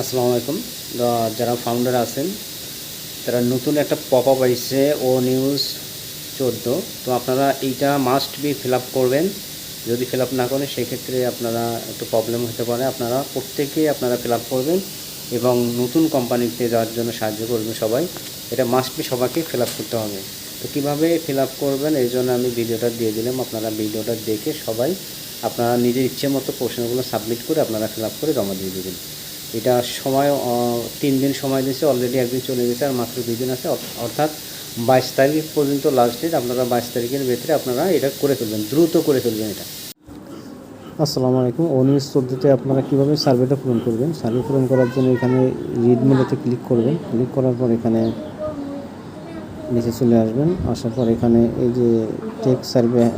আসসালামু আলাইকুম। যারা ফাউন্ডার আছেন, তারা নতুন একটা পপ আপ আসছে ও নিউজ চোদ্দ। তো আপনারা এইটা মাস্ট বি ফিল করবেন। যদি ফিল না করেন, সেক্ষেত্রে আপনারা একটু প্রবলেম হতে পারে। আপনারা প্রত্যেকেই আপনারা ফিল করবেন এবং নতুন কোম্পানিতে যাওয়ার জন্য সাহায্য করবেন সবাই। এটা মাস্ট বি সবাইকে ফিল করতে হবে। তো কীভাবে ফিল করবেন এই জন্য আমি ভিডিওটা দিয়ে দিলাম। আপনারা ভিডিওটা দেখে সবাই আপনারা নিজের ইচ্ছে মতো প্রশ্নগুলো সাবমিট করে আপনারা ফিল করে জমা দিয়ে দেবেন। এটা সময় তিন দিন সময় দিয়েছে অলরেডি একদিন চলে গেছে আর মাত্র দুই দিন আছে। অর্থ- অর্থাৎ বাইশ তারিখ পর্যন্ত লাস্ট ডেট আপনারা বাইশ তারিখের ভেতরে আপনারা এটা করে ফেলবেন, দ্রুত করে ফেলবেন এটা। আসসালামু আলাইকুম উনিশ চোদ্দোতে আপনারা কীভাবে সার্ভেটা পূরণ করবেন? সার্ভে পূরণ করার জন্য এখানে রিড ক্লিক করবেন। ক্লিক করার পর এখানে নিচে চলে আসবেন, আসার পর এখানে এই যে টেক সার্ভে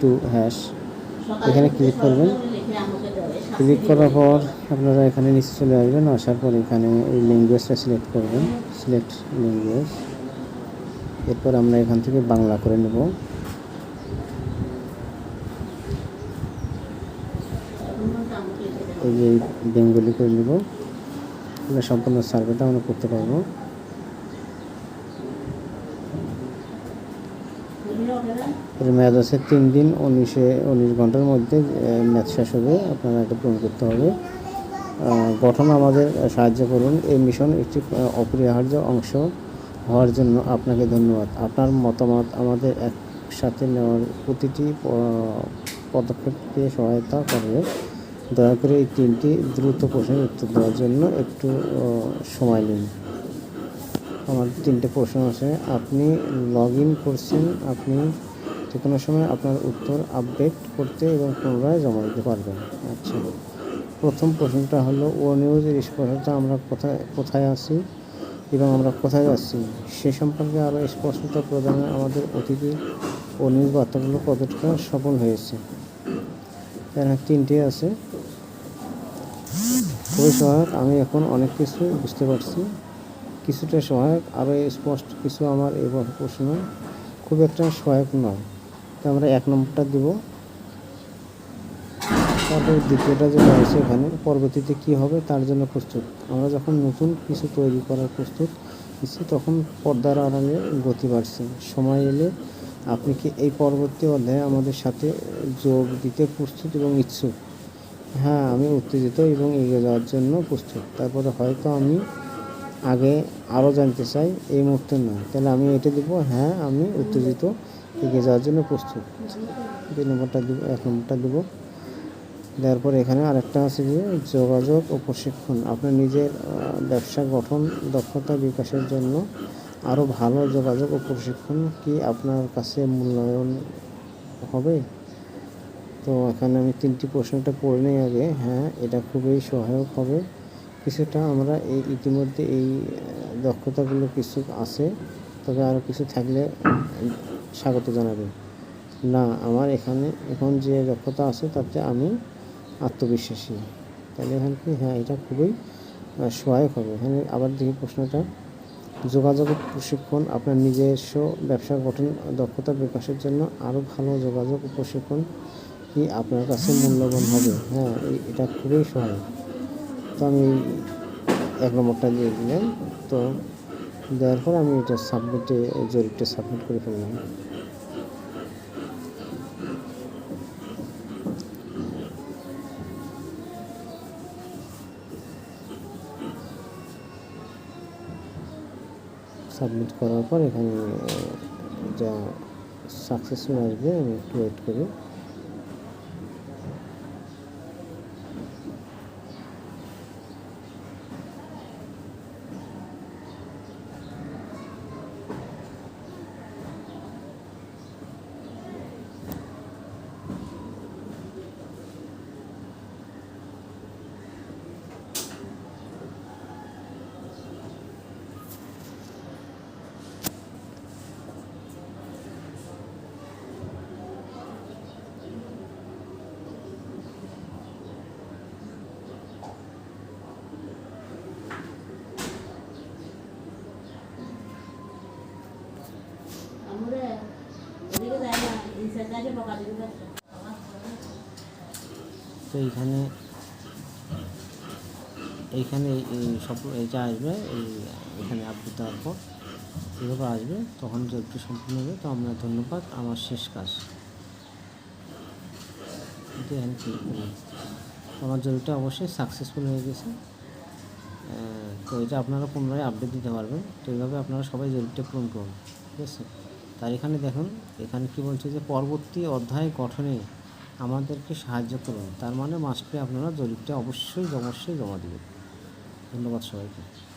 টু হ্যাশ এখানে ক্লিক করবেন। ক্লিক করার পর আপনারা এখানে নিচে চলে আসবেন, আসার পর এখানে এই ল্যাঙ্গুয়েজটা সিলেক্ট করবেন সিলেক্ট ল্যাঙ্গুয়েজ এরপর আমরা এখান থেকে বাংলা করে নেব। এই যে বেঙ্গলি করে নেব। তাহলে সম্পূর্ণ সার্ভেটা আমরা করতে পারব। মেয়াদ আছে তিন দিন, উনিশে, উনিশ ঘণ্টার মধ্যে ম্যাচ শেষ হবে। আপনারা এটা পূরণ করতে হবে। গঠন আমাদের সাহায্য করুন। এই মিশন একটি অপরিহার্য অংশ হওয়ার জন্য আপনাকে ধন্যবাদ। আপনার মতামত আমাদের একসাথে নেওয়ার প্রতিটি পদক্ষেপকে সহায়তা করবে। দয়া করে এই তিনটি দ্রুত প্রশ্নের উত্তর দেওয়ার জন্য একটু সময় নিন। আমার তিনটে প্রশ্ন আছে। আপনি লগ ইন করছেন, আপনি যে কোনো সময় আপনার উত্তর আপডেট করতে এবং পুনরায় জমা দিতে পারবেন। আচ্ছা। প্রথম প্রশ্নটা হলো ও নিউজের স্পষ্টতা আমরা কোথায় কোথায় আছি এবং আমরা কোথায় যাচ্ছি? সে সম্পর্কে আরও স্পষ্টতা প্রদানে আমাদের অতিথি ও নিউজ বার্তাগুলো কতটা সফল হয়েছে। এখানে তিনটে আছে। খুবই সহায়ক আমি এখন অনেক কিছু বুঝতে পারছি। কিছুটা সহায়ক, আরও স্পষ্ট কিছু আমার এই প্রশ্ন, খুব একটা সহায়ক নয়। তো আমরা এক নম্বরটা দিব। তারপরে দ্বিতীয়টা যেটা আছে এখানে, পরবর্তীতে কি হবে তার জন্য প্রস্তুত। আমরা যখন নতুন কিছু তৈরি করার প্রস্তুত দিচ্ছি তখন পর্দার আড়ালে গতি বাড়ছে। সময় এলে আপনি কি এই পরবর্তী অধ্যায়ে আমাদের সাথে যোগ দিতে প্রস্তুত এবং ইচ্ছুক? হ্যাঁ আমি উত্তেজিত এবং এগিয়ে যাওয়ার জন্য প্রস্তুত। তারপরে হয়তো আমি আগে আরও জানতে চাই, এই মুহূর্তে নয় তাহলে আমি এটা দিব হ্যাঁ আমি উত্তেজিত এগিয়ে যাওয়ার জন্য প্রস্তুত। দুই নম্বরটা দিব, এক নম্বরটা দেবো। দেওয়ার পর এখানে আরেকটা আছে যে, যোগাযোগ ও প্রশিক্ষণ। আপনার নিজের ব্যবসা গঠন, দক্ষতা বিকাশের জন্য আরও ভালো যোগাযোগ ও প্রশিক্ষণ কি আপনার কাছে মূল্যায়ন হবে? তো এখানে আমি তিনটি প্রশ্নটা পড়ে নিই আগে। হ্যাঁ এটা খুবই সহায়ক হবে। কিছুটা আমরা এই ইতিমধ্যে এই দক্ষতাগুলো কিছু আছে, তবে আরও কিছু থাকলে স্বাগত জানাবে। না, আমার এখানে এখন যে দক্ষতা আছে, তাতে আমি আত্মবিশ্বাসী। তাহলে এখানে কি? হ্যাঁ এটা খুবই সহায়ক হবে। এখানে আবার দেখি প্রশ্নটা। যোগাযোগ প্রশিক্ষণ, আপনার নিজস্ব ব্যবসা গঠন, দক্ষতা বিকাশের জন্য আরও ভালো যোগাযোগ প্রশিক্ষণ কি আপনার কাছে মূল্যবান হবে? হ্যাঁ এটা খুবই সহায়ক। তো আমি এক নম্বরটা দিয়ে দিলাম তো দেওয়ার পর আমি এটা সাবমিটে জরিপটা সাবমিট করে ফেললাম। সাবমিট করার পর এখানে যা সাকসেসফুল আসবে, আমি একটু ওয়েট করি। তো এইখানে এইখানে এই- সব এইটা আসবে এই এখানে আপডেট দেওয়ার পর এভাবে আসবে তখন জরিপটি সম্পূর্ণ হবে তো আমরা ধন্যবাদ আমার শেষ কাজ। আমার জরিপটা অবশ্যই সাকসেসফুল হয়ে গেছে তো এটা আপনারা পুনরায় আপডেট দিতে পারবেন তো এইভাবে আপনারা সবাই জরিপটা পূরণ করুন ঠিক আছে তার এখানে দেখুন, এখানে কি বলছে যে পরবর্তী অধ্যায় গঠনে আমাদেরকে সাহায্য করুন। তার মানে মাস্টে আপনারা জরিপটা অবশ্যই অবশ্যই জমা দেবেন। ধন্যবাদ সবাইকে।